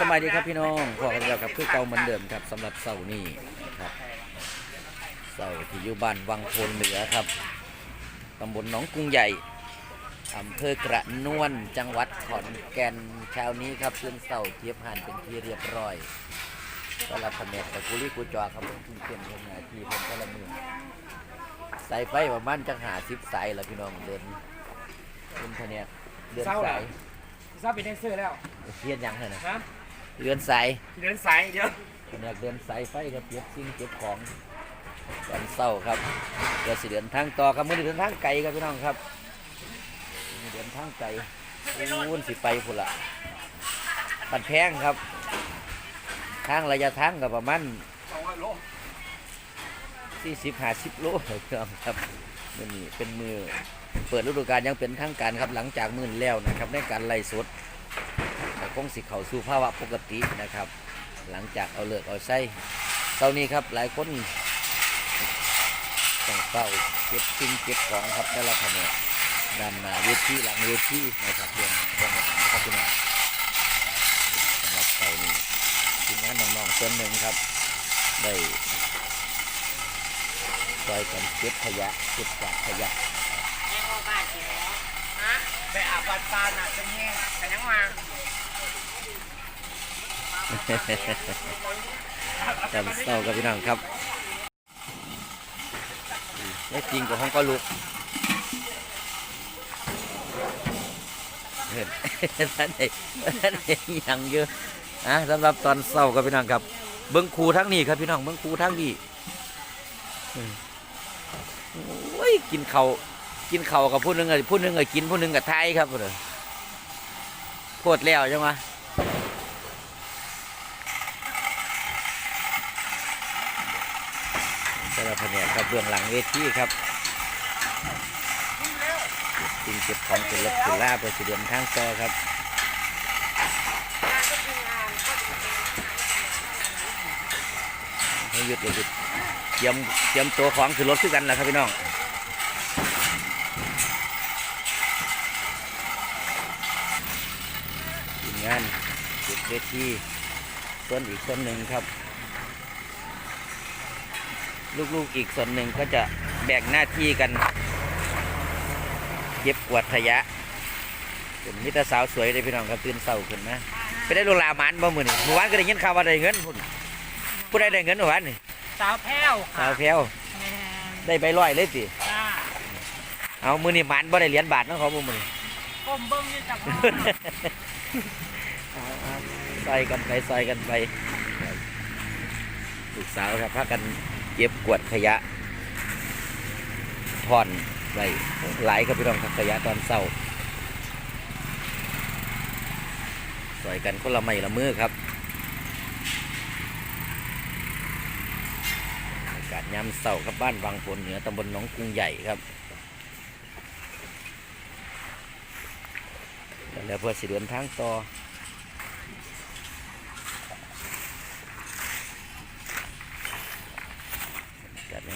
สบายดีครับพี่น้องพอกันแล้วครับคือเก่าเหมือนเดิมครับสำหรับเสาร์นี้ครับเสาร์ที่อยู่บ้านวังโพนเหนือครับตำบลหนองกรุงใหญ่อำเภอกระนวนจังหวัดขอนแก่นเช้านี้ครับเพื่อนเสาเทียบหันเป็นที่เรียบร้อยสำหรับแผนกตะกุลีกุจอครับผมทุ่มเต็มทำงานที่เพิ่นก็ละมือสายไฟประมาณจังหาสิบสายแล้วพี่น้องเดินเป็นแผนกเดินสาย ทราบเป็นแดนเซอร์แล้วเทียนยังไงนะนะเดินสายเดินสายเดี๋ยวอยากเดินสายไฟครับเก็บสิ่งเก็บของตอนเศร้าครับเดี๋ยวสิเดินทางต่อครับมื่อนี้เดินทางไกลครับพี่น้องครับมื้อนี้เดินทางไกลอู้นสิไปพุ่นละปันแพงครับ ทางระยะทางกับประมาณ สองร้อยโล40 50โลครับพี่น้องครับมื่อนี้เป็นมือเปิดฤดูกาลอยังเป็นทางการครับหลังจากมื่นแล้วนะครับในการไล่สดก็ คงสิเข้าสู่ภาวะปกตินะครับ หลังจากเอาเลิกเอาใช้เท่านี้ครับหลายคนต้องเฝ้าเก็บสิ่งเก็บของครับแต่ละแผนกด้านหน้าเวทีหลังเวทีนะครับเรื่องเรื่องของนะครับพี่น้องสำหรับเท่านี้ทีมงานน้องๆส่วนหนึ่งครับ ได้ช่วยกันเก็บขยะเก็บกวาดขยะยังว่าบ้านสิเหรอฮะไปอาบบัดปานอะจะแห้งแต่ยังมา จำเศร้ากับพี่น้องครับและจริงกับห้องก็ลุกเห็นท่านเอกท่านเอกยังเยอะนะสำหรับตอนเศร้ากับพี่น้องครับ เบิ้งครูทั้งนี้ครับพี่น้องเบิ้งครูทั้งนี้โอ้ยกินเขากินเขากับผู้หนึงอะผู้หนึงอะกินผู้หนึงกับไทยครับเลยโพดแล้วจังวะสำหรับแผนกครับเบื้องหลังเวทีครับสิ่งเก็บของเป็นรถเป็นล่าเพื่อสิเดินทางต่อครับให้หยุดเลยหยุดเตรียมเตรียมตัวของขึ้นรถขึ้นกันแล้วครับพี่น้องทีมงานเก็บเวทีส่วนอีกส่วนหนึ่งครับ ลูกๆอีกส่วนหนึ่งก็จะแบ่งหน้าที่กันเก็บกวาดขยะเป็นมิตรสาวสวยเลยพี่น้องครับตื่นเศร้าขึ้นนะไปได้ลูกหลาหมันบ่มือนี่เมื่อวานก็ได้ยินข่าวว่าได้เงินพุ่นผู้ใดได้เงินเมื่อวานนี่สาวแพ้วสาวแพรวแม่ได้ใบร้อยเลยสิจ้าเอามือนี่หมันบ่ได้เหรียญบาทเนาะเขาบ่มือนี่ ก้มเบิ้งอยู่จากบ้านเอาเอาซอยกันไปซอยกันไปลูกสาวครับพากันเก็บกวดขยะผ่อนไว้หลายครับพี่น้องครับขยะตอนเศร้าสอยกันคนละไม้ละมือครับอากาศยามเสาครับบ้านวังผลเหนือตำบลหนองกรุงใหญ่ครับ แล้วเพื่อสิเดินทางต่อ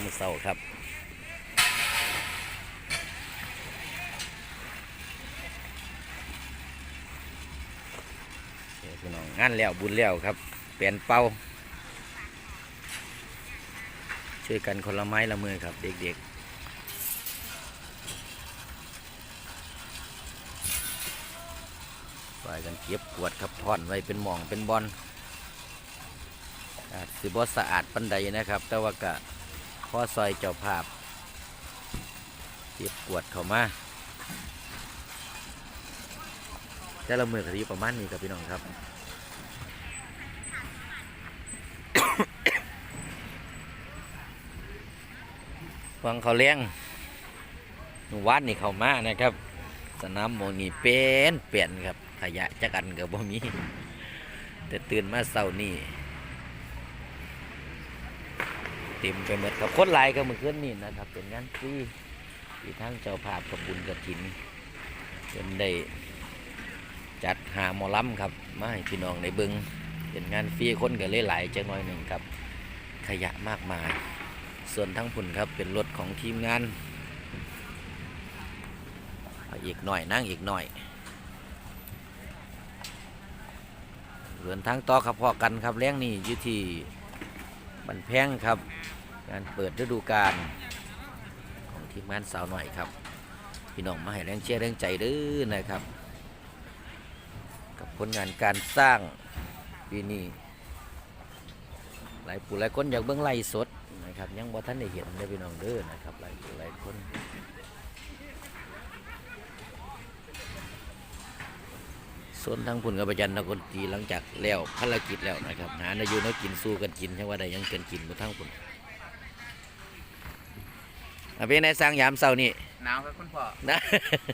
อากาศยามเสาครับพี่น้องงานแล้วบุญแล้วครับเปลี่ยนเป้า ช่วยกันคนละไม้ละมือครับ เด็กๆช่วยกันเก็บกวดครับท่อนไว้เป็นหมองเป็นบอลอาจสิบสะอาดปันใดนะครับ แต่ว่ากะ อซอยเจ้าภาพเก็บกวดเข้ามาแต่ละมือก็สิอยู่ประมาณนี้ครับพี่น้องครับ ฟังเขาเลี้ยงหมู่บ้านนี่เขามานะครับ สนามโมนี่เป็นเปลี่ยนครับ ขยะจักอันกับบ่มี แต่ตื่นมาเช้านี่เต็มไปหมดครับคนหลายก็เมื่อคืนนี่นะครับ เป็นงานฟรีที่ทั้งเจ้าภาพกับบุญกระถินเป็นได้จัดหาหมอลำครับมาให้พี่น้องในบิงเป็นงานฟรีคนก็เลยหลายจังน้อยหนึ่งครับขยะมากมาย ส่วนทั้งผุ่นครับเป็นรถของทีมงานอีกหน่อยนั่งอีกหน่อยเดินทางต่อครับพอกันครับแรงนี่อยู่ที่ บันแพงครับการเปิดฤดูกาลของทีมงานสาวหน่อยครับ พี่น้องมาให้แรงเชียร์แรงใจด้อนะครับ กับผลงานการสร้างปีนี้หลายผู้หลายคนอยากเบื้องไล่สดนะครับ ยังบ่ทันได้เห็นเด้อพี่น้องเด้อนะครับหลายผู้หลายคน ส่วนทางพุ่นกับประจันนักดนตรีหลังจากแล้วภารกิจแล้วนะครับ หาในอยู่ในกินสู้กันกินใช่ว่าได้ยังเกินกินมาทั้งพุ่นเอาเป็นในสร้างยามเศร้านี่หนาวครับคุณพ่อนะ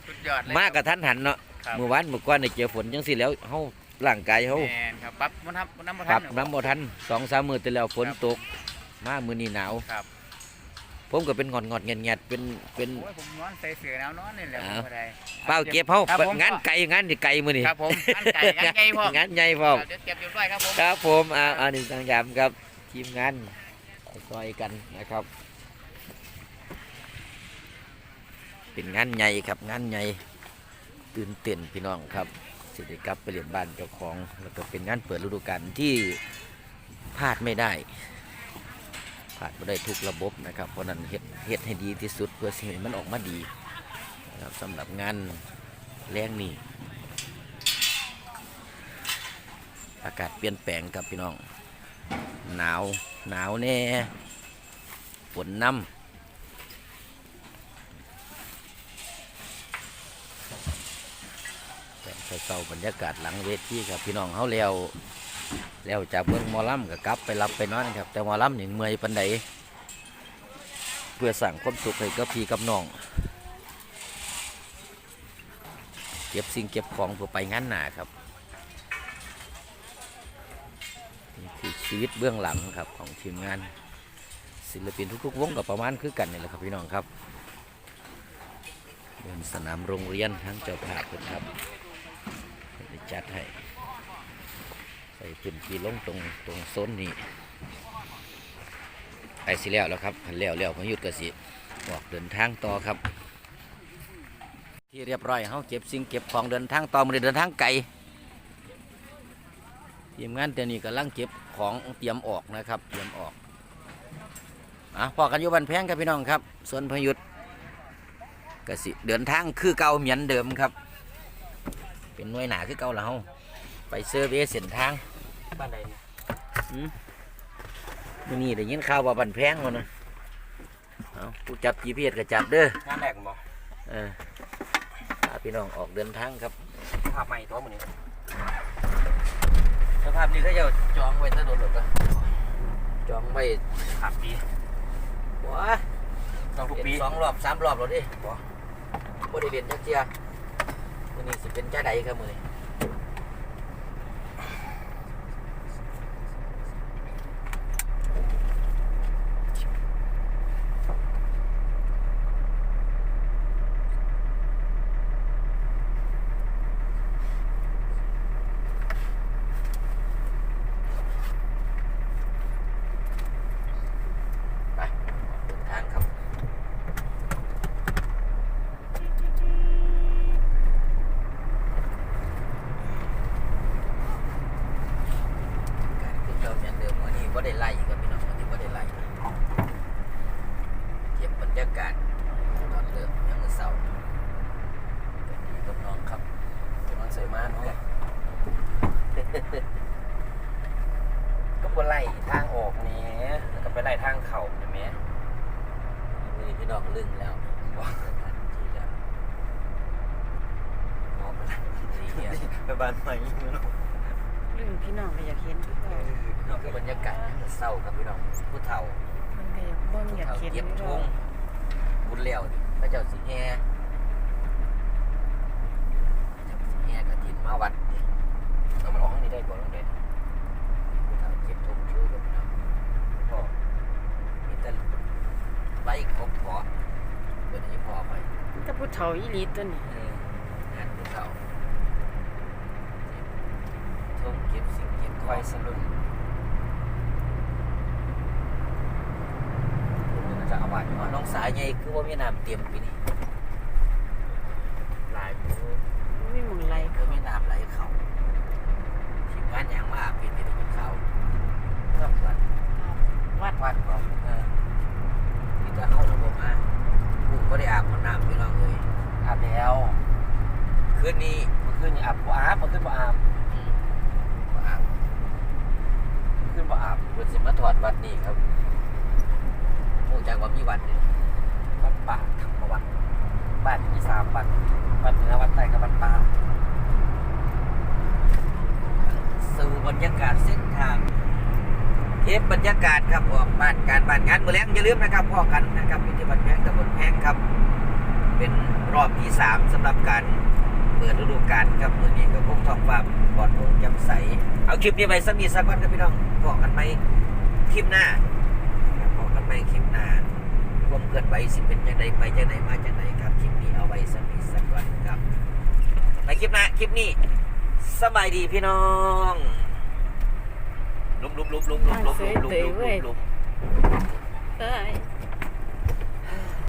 สุดยอดเลยมากกับทันหันเนาะครับเมื่อวานเมื่อก่อนได้เจอฝนจังสิแล้วเฮาร่างกายเฮาแมนครับปั๊บมันทำมันน้ำมันปรับทำน้ำบ่ทันสองสามมื้อแต่แล้วฝนตก มามื้อนี้หนาว ครับ ผมก็เป็นงอดงอดๆแงดๆเป็นเป็น โอ้ยผมนอนใส่เสือแนวนอนนี่แหละอ้าวบ่ได้เป้าเก็บเฮาครับผมงานไก่งานนี่ไก่มื้อนี้ครับผมงานไก่งานไก่พ่องานใหญ่พร้อมเดี๋ยวเก็บอยู่ด้วยครับผมครับผมอ่าอันนี้ทางยามครับทีมงานซอยกันนะครับ เป็นงานใหญ่ครับงานใหญ่ตื่นเต้นพี่น้องครับสิได้กลับไปเรียนบ้านเจ้าของแล้วก็เป็นงานเปิดฤดูกาลที่พลาดไม่ได้ พลาดไม่ได้ทุกระบบนะครับ เพราะนั้นเฮ็ดเฮ็ดให้ดีที่สุดเพื่อสิ่งมันออกมาดีนะครับสำหรับงานแรงนี้อากาศเปลี่ยนแปลงครับพี่น้อง หนาวหนาวแน่ฝนน้ำแต่เศร้าบรรยากาศหลังเวทีครับพี่น้องเขาแล้ว แล้วจากเมืองมอลำก็กลับไปรับไปนอนครับ แต่มอลำนี่เมื่อยปันใดเพื่อสั่งความสุขให้กับพี่กับน้องเก็บสิ่งเก็บของเพื่อไปงานหนาครับนี่คือชีวิตเบื้องหลังครับของทีมงาน ศิลปินทุกๆวงกับประมาณคือกันนี่แหละครับพี่น้องครับเดินสนามโรงเรียนทั้งเจ้าภาพเพิ่นครับจัดให้ ใส่พื้นที่ลงตรงตรงโซนนี้ไปสิแล้วแล้วครับคันแล้วแล้วพยุดกระสิออกเดินทางต่อครับ ที่เรียบร้อยเขาเก็บสิ่งเก็บของเดินทางต่อมาเดินทางไกลทีมงานเดี๋ยวนี้กำลังเก็บของเตรียมออกนะครับเตรียมออกอะพอกันอยู่บันแพงครับพี่น้องครับ ส่วนพยุทธกสิเดินทางคือเก่าเหมือนเดิมครับ เป็นหน่วยหนาคือเก่าแล้ว ไปเซอร์เวย์เส้นทางบ้านใดนี่มื้อนี่ได้ยินข่าวว่าบันแพงแล้วนะเอาผู้จับ GPS ก็จับเด้อ งานแรกบ่เออพาพี่น้องออกเดินทางครับภาพใหม่ตัวมื้อนี้สภาพนี้ก็จะจองไว้ถ้าโดนหลดก็จองไว้ภาพปีว้าต้องทุกเป็นปีสองรอบสามรอบแล้วดิบ่บ่ได้เรียนจักเจียมื้อนี้สิเป็นจ้าใดครับมื้อนี้ไปเดินทางครับ การขึ้นเก่าเหมือนเดิมวันนี้ก็ได้ไล่ครับพี่น้องวันนี้ก็ได้ไล่เก็บบรรยากาศตอนเริ่มยังมือเสาร์กับพี่กับน้องครับกำลังใส่มาเนาะ ก็บ่ไล่ทางออกแหนี่แล้วก็ไปไล่ทางเข้าใช่ไหมมือพี่น้องลึงแล้วว่าทีแล้วมองไปแล้วดีเนี่ยไปบ้านใหม่เนาะลืมพี่น้องก็อยากเห็นพี่น้องพี่น้องคือบรรยากาศยังมือเสาร์ครับพี่น้องผู้เฒ่ามันก็อยากเบิ่งอยากเขาเห็นเก็บพี่ทน้องงบุญแล้วนี่พระเจ้าสิแห่พระเจ้าสิแห่กระถินมาวัดนี่เอามันออกข้างนี้ได้บ่ลงเด็ดผู้เฒ่าเก็บทงช่วยกันนะพ่อมีแต่ใบของพอเป็นให้พ่อไป แต่ผู้ เขาอีหลีตัวนี้เอองานผู้เขาทงเก็บสิ่งเก็บขไฟองสลุนมันจะเอาบาดมาน้องสายใหญ่คือว่ามีน้ำเตรียมปีนี้ หลายผู้ ไม่มีหมึงไร คือมีน้ำไหลเขาทีมงานอย่างมาอาบ ยากาศเส้นทาง เทปบรรยากาศครับออกบ้านการบ้านงานมือแรงอย่าลืมนะครับพ่อกันนะครับอยู่ที่บ้านแพงตำบลแพงครับ เป็นรอบที่สามสำหรับการเปิดฤดูกาลครับมือนี้ก็คงท้องฟ้าปลอดโปร่งแจ่มใส เอาคลิปนี้ไปสักนิดสักวันครับพี่น้องบอกันไปคลิปหน้าครับบอกันไปคลิปหน้าความเคลื่อนไหวสิเป็นยังไงไปยังไงมาจังไงครับคลิปนี้เอาไว้สักนิดสักวันครับไปคลิปหน้าคลิปนี้สบายดีพี่น้อง ลุบลุบลุบลุบลุบลุบลุบลุบลุบ เอ้ย